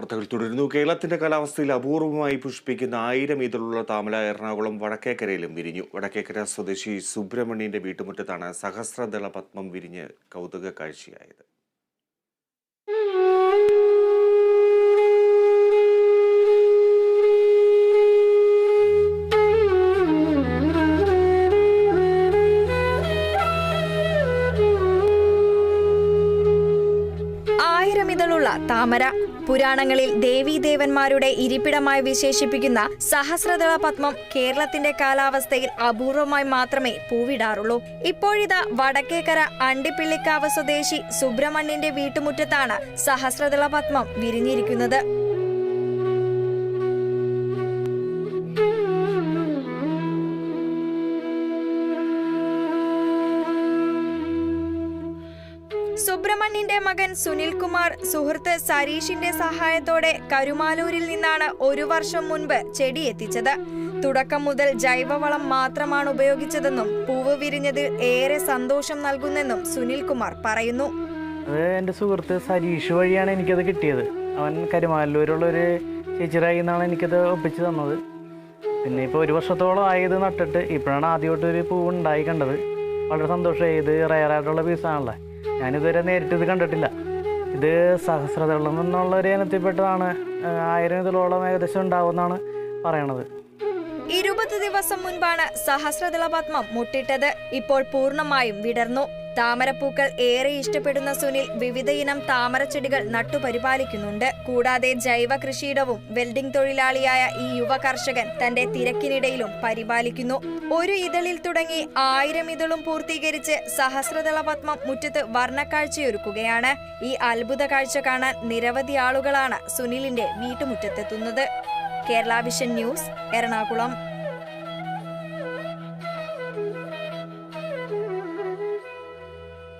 വാർത്തകൾ തുടരുന്നു. കേരളത്തിന്റെ കാലാവസ്ഥയിൽ അപൂർവമായി പുഷ്പിക്കുന്ന ആയിരം മീറ്ററിലുള്ള താമല എറണാകുളം വടക്കേക്കരയിലും വിരിഞ്ഞു. വടക്കേക്കര സ്വദേശി സുബ്രഹ്മണ്യന്റെ വീട്ടുമുറ്റത്താണ് സഹസ്രദള പത്മം വിരിഞ്ഞ് കൗതുക കാഴ്ചയായത്. ആയിരമിതളുള്ള താമര പുരാണങ്ങളിൽ ദേവീദേവന്മാരുടെ ഇരിപ്പിടമായി വിശേഷിപ്പിക്കുന്ന സഹസ്രദള പത്മം കേരളത്തിന്റെ കാലാവസ്ഥയിൽ അപൂർവമായി മാത്രമേ പൂവിടാറുള്ളൂ. ഇപ്പോഴിതാ വടക്കേക്കര അണ്ടിപ്പിള്ളിക്കാവ് സ്വദേശി സുബ്രഹ്മണ്യന്റെ വീട്ടുമുറ്റത്താണ് സഹസ്രദള പത്മം വിരിഞ്ഞിരിക്കുന്നത്. സുബ്രഹ്മണ്യന്റെ മകൻ സുനിൽകുമാർ സുഹൃത്ത് സരീഷിന്റെ സഹായത്തോടെ കരുമാലൂരിൽ നിന്നാണ് ഒരു വർഷം മുൻപ് ചെടി എത്തിച്ചത്. തുടക്കം മുതൽ ജൈവവളം മാത്രമാണ് ഉപയോഗിച്ചതെന്നും പൂവ് വിരിഞ്ഞതിൽ ഏറെ സന്തോഷം നൽകുന്നെന്നും സുനിൽകുമാർ പറയുന്നു. അത് എന്റെ സുഹൃത്ത് സരീഷ് വഴിയാണ് എനിക്കത് കിട്ടിയത്. അവൻ കരുമാലൂരുള്ള ഒരു ചേച്ചിരായി നിന്നാണ് എനിക്കത് ഒപ്പിച്ച് തന്നത്. പിന്നെ ഇപ്പോൾ ഒരു വർഷത്തോളം ആയത് നട്ടിട്ട് ഇപ്പോഴാണ് ആദ്യമായിട്ട് ഒരു പൂവ് ഉണ്ടായി കണ്ടത്. വളരെ സന്തോഷമായി. ഇത് റയറായിട്ടുള്ള പീസാണല്ലോ ഞാനിതുവരെ നേരിട്ട് ഇത് കണ്ടിട്ടില്ല. ഇത് സഹസ്രതള്ളം എന്നുള്ള ഒരു ഇനത്തിൽപ്പെട്ടതാണ്. ആയിരം ഇതിലോളം ഏകദേശം ഉണ്ടാവുമെന്നാണ് പറയണത്. ഇരുപത് ദിവസം മുൻപാണ് സഹസ്രദള പത്മം മുട്ടിട്ടത്. ഇപ്പോൾ പൂർണമായും വിടർന്നു. താമരപ്പൂക്കൾ ഏറെ ഇഷ്ടപ്പെടുന്ന സുനിൽ വിവിധയിനം താമരച്ചെടികൾ നട്ടുപരിപാലിക്കുന്നുണ്ട്. കൂടാതെ ജൈവ കൃഷിയിടവും വെൽഡിംഗ് തൊഴിലാളിയായ ഈ യുവ കർഷകൻ തന്റെ തിരക്കിനിടയിലും പരിപാലിക്കുന്നു. ഒരു ഇതളിൽ തുടങ്ങി ആയിരം ഇതളും പൂർത്തീകരിച്ച് സഹസ്രദള പത്മം മുറ്റത്ത് വർണക്കാഴ്ചയൊരുക്കുകയാണ്. ഈ അത്ഭുത കാഴ്ച കാണാൻ നിരവധി ആളുകളാണ് സുനിലിന്റെ വീട്ടുമുറ്റത്തെത്തുന്നത്. Kerala vision news Ernakulam.